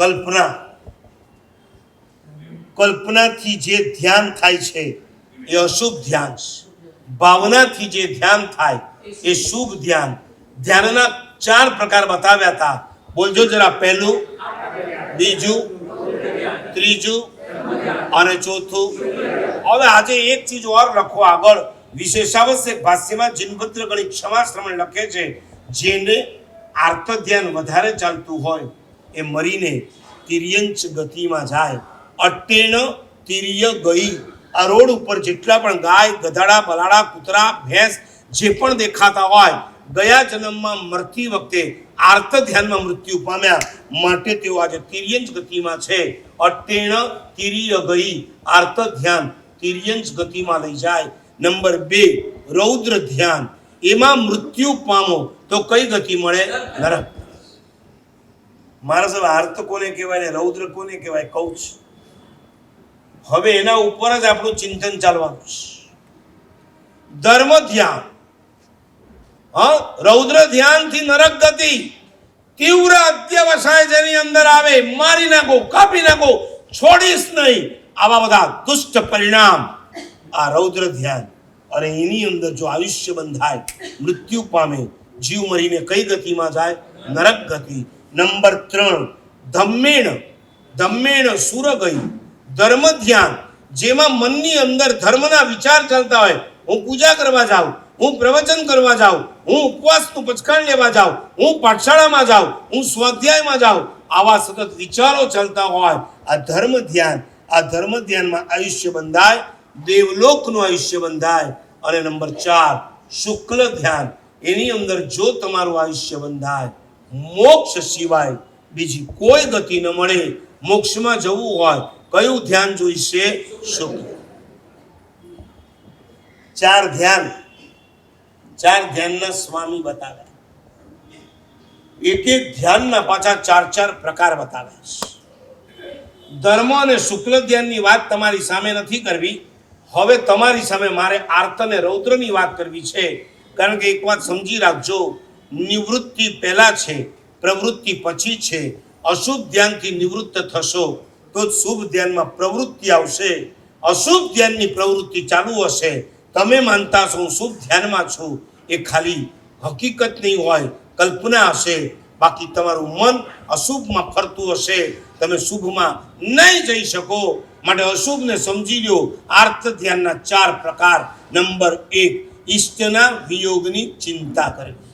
કલ્પના. કલ્પનાથી જે ધ્યાન થાય છે, એ અશુભ ધ્યાન ભાવનાથી જે ધ્યાન થાય, એ શુભ ધ્યાન. ધ્યાનના ચાર પ્રકાર બતાવ્યા હતા. બોલજો જરા પહેલું, બીજું, ત્રીજું અને ચોથું. હવે આજે એક ચીજ ઓર લખો આગળ. વિશેષાવશ્યક ભાષ્યમાં જીનભદ્ર ગણિત ક્ષમા શ્રમણ લખે છે, જેને આર્ત ધ્યાન વધારે ચાલતું હોય, એ મરીને તિર્યંચ ગતિમાં જાય. અટેણ તિર્ય ગઈ. આ રોડ ઉપર જેટલા પણ ગાય, ગધાડા, બલાડા, કૂતરા, ભેંસ જે પણ દેખાતા હોય, ગયા જન્મમાં મરતી વખતે આર્ત ધ્યાનમાં મૃત્યુ પામ્યા. માટે તેઓ આજે તિર્યંચ ગતિમાં છે. અટેણ તિર્ય ગઈ. આર્ત ધ્યાન તિર્યંચ ગતિમાં લઈ જાય. નંબર બે, રૌદ્ર ધ્યાન. એમાં મૃત્યુ પામો તો કઈ ગતિ મળે? નરક. મારા સાહેબ આર્ત કોને કહેવાય રૌદ્ર કોને કહેવાય કહું છું. હવે એના ઉપર જ આપણું ચિંતન ચાલવાનું છે. ધર્મ ધ્યાન. હા, રૌદ્ર ધ્યાનથી નરક ગતિ તીવ્ર અત્યવસાય જેની અંદર આવે, મારી નાખો, કાપી નાખો, છોડીશ નહીં. આવા બધા દુષ્ટ પરિણામ આ રૌદ્ર ધ્યાન અને એની અંદર જો આયુષ્ય બંધાય, મૃત્યુ પામે, જીવ મરીને કઈ ગતિમાં જાય? નરક ગતિ. નંબર ત્રણ, ધમ્મેણ. ધમ્મેણ સુર ગયું ધર્મ ધ્યાન જેમાં મનની અંદર ધર્મના વિચાર ચાલતા હોય. હું પૂજા કરવા જાઉં, હું પ્રવચન કરવા જાઉં, હું ઉપવાસનું પચખાણ લેવા જાઉં, હું પાઠશાળામાં જાઉં, હું સ્વાધ્યાયમાં જાઉં, આવા સતત વિચારો ચાલતા હોય. આ ધર્મ ધ્યાન આ ધર્મ ધ્યાનમાં આયુષ્ય બંધાય, દેવલોકનું આયુષ્ય બંધાય. અને નંબર ચાર, શુક્લ ધ્યાન. એની અંદર જો તમારું આયુષ્ય બંધાય મોક્ષ સિવાય બીજી કોઈ ગતિ ન મળે. મોક્ષમાં જવું હોય કયું ધ્યાન જોઈશે? શુક્ર. ચાર ધ્યાન. ચાર ધ્યાનના સ્વામી બતાવે. એક એક ધ્યાનના પાછા ચાર ચાર પ્રકાર બતાવે ધર્મ અને શુક્લ ધ્યાનની વાત તમારી સામે નથી કરવી. હવે તમારી સામે મારે આર્ત અને રૌદ્રની વાત કરવી છે. કારણ કે એક વાત સમજી રાખજો. નિવૃત્તિ પહેલાં છે, પ્રવૃત્તિ પછી છે. અશુભ ધ્યાનથી નિવૃત્ત થશો તો જ શુભ ધ્યાનમાં પ્રવૃત્તિ આવશે. અશુભ ધ્યાનની પ્રવૃત્તિ ચાલુ હશે. તમે માનતા છો હું શુભ ધ્યાનમાં છું. એ ખાલી હકીકત નહીં હોય, કલ્પના હશે. બાકી તમારું મન અશુભમાં ફરતું હશે. તમે શુભમાં નહીં જઈ શકો. માટે અશુભને સમજી લો આર્ત ધ્યાનના ચાર પ્રકાર. નંબર એક, ઈષ્ટના વિયોગની ચિંતા કરવી